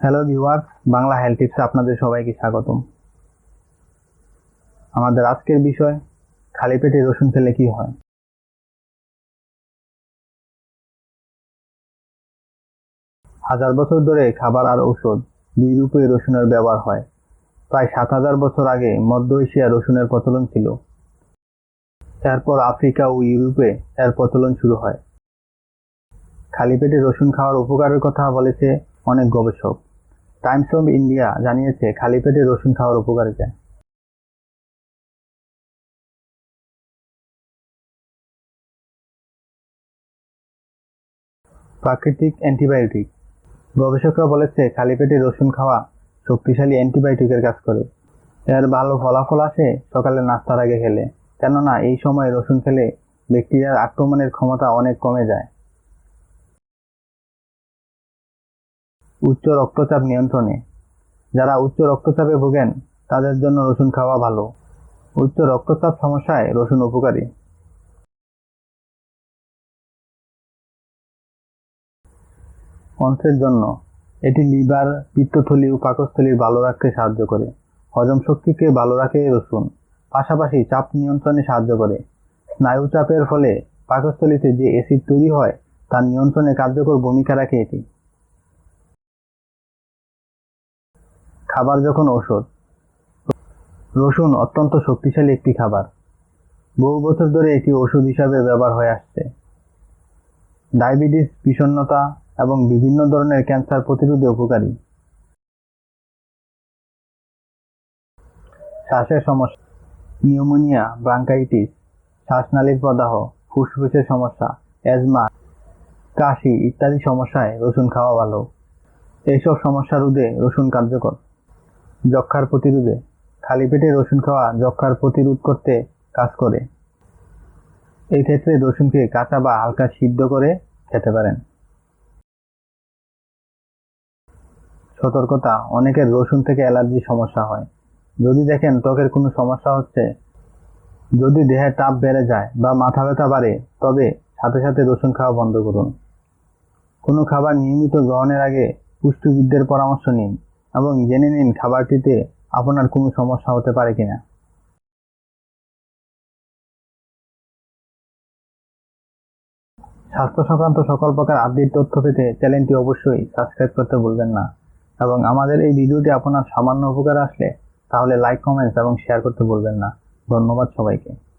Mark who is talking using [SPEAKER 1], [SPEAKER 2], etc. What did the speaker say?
[SPEAKER 1] Hello viewers Bangla health টিপসে আপনাদের সবাইকে স্বাগতম। আমাদের আজকের বিষয়, খালি পেটে রসুন খেলে কি হয়? হাজার বছর ধরে খাবার আর ঔষধ দুই রূপে রসুনের ব্যবহার হয়। প্রায় সাত হাজার বছর আগে মধ্য এশিয়া রসুনের প্রচলন ছিল। এরপর আফ্রিকা ও ইউরোপে এর প্রচলন শুরু হয়। খালি পেটে রসুন খাওয়ার উপকারের কথা বলেছে অনেক গবেষক। টাইমস অফ ইন্ডিয়া জানিয়েছে, খালি পেটে রসুন খাওয়ার উপকারিতা। প্রাকৃতিক অ্যান্টিবায়োটিক। গবেষকরা বলেছে, খালি পেটে রসুন খাওয়া শক্তিশালী অ্যান্টিবায়োটিকের কাজ করে। এর ভালো ফলাফল আসে সকালে নাস্তার আগে খেলে। কেননা, এই সময় রসুন খেলে ব্যাকটেরিয়ার আক্রমণের ক্ষমতা অনেক কমে যায়। উচ্চ রক্তচাপ নিয়ন্ত্রণে। যারা উচ্চ রক্তচাপে ভোগেন, তাদের জন্য রসুন খাওয়া ভালো। উচ্চ রক্তচাপ সমস্যায় রসুন উপকারী। অন্ত্রের জন্য, এটি লিভার, পিত্তথলি ও পাকস্থলী ভালো রাখতে সাহায্য করে। হজম শক্তিকে ভালো রাখে রসুন। পাশাপাশি চাপ নিয়ন্ত্রণে সাহায্য করে। স্নায়ু চাপের ফলে পাকস্থলীতে যে অ্যাসিড তৈরি হয় তার নিয়ন্ত্রণে কার্যকর ভূমিকা রাখে এটি। খাবার যখন ঔষধ, রসুন অত্যন্ত শক্তিশালী একটি খাবার। বহু বছর ধরে এটি ওষুধ হিসাবে ব্যবহার হয়ে আসছে। ডায়াবেটিস, বিষণ্ণতা এবং বিভিন্ন ধরনের ক্যান্সার প্রতিরোধে উপকারী। শ্বাসের সমস্যা, নিউমোনিয়া, ব্রাঙ্কাইটিস, শ্বাসনালীর প্রদাহ, ফুসফুসের সমস্যা, অ্যাজমা, কাশি ইত্যাদি সমস্যায় রসুন খাওয়া ভালো। এইসব সমস্যা রোধে রসুন কার্যকর। যক্ষার প্রতিরোধে খালি পেটে রসুন খাওয়া যক্ষার প্রতিরোধ করতে কাজ করে। এই ক্ষেত্রে রসুনকে কাঁচা বা হালকা সিদ্ধ করে খেতে পারেন। সতর্কতা, অনেকের রসুন থেকে অ্যালার্জি সমস্যা হয়। যদি দেখেন ত্বকের কোনো সমস্যা হচ্ছে, যদি দেহের তাপ বেড়ে যায় বা মাথা ব্যথা বাড়ে, তবে সাথে সাথে রসুন খাওয়া বন্ধ করুন। কোনো খাবার নিয়মিত গ্রহণের আগে পুষ্টিবিদদের পরামর্শ নিন। এবং জেনে নিন খাবারটিতে আপনার কোনো সমস্যা হতে পারে কিনা। স্বাস্থ্য সংক্রান্ত সকল প্রকার আপডেট তথ্য পেতে চ্যানেলটি অবশ্যই সাবস্ক্রাইব করতে ভুলবেন না। এবং আমাদের এই ভিডিওটি আপনার সামান্য উপকার আসলে তাহলে লাইক, কমেন্টস এবং শেয়ার করতে ভুলবেন না। ধন্যবাদ সবাইকে।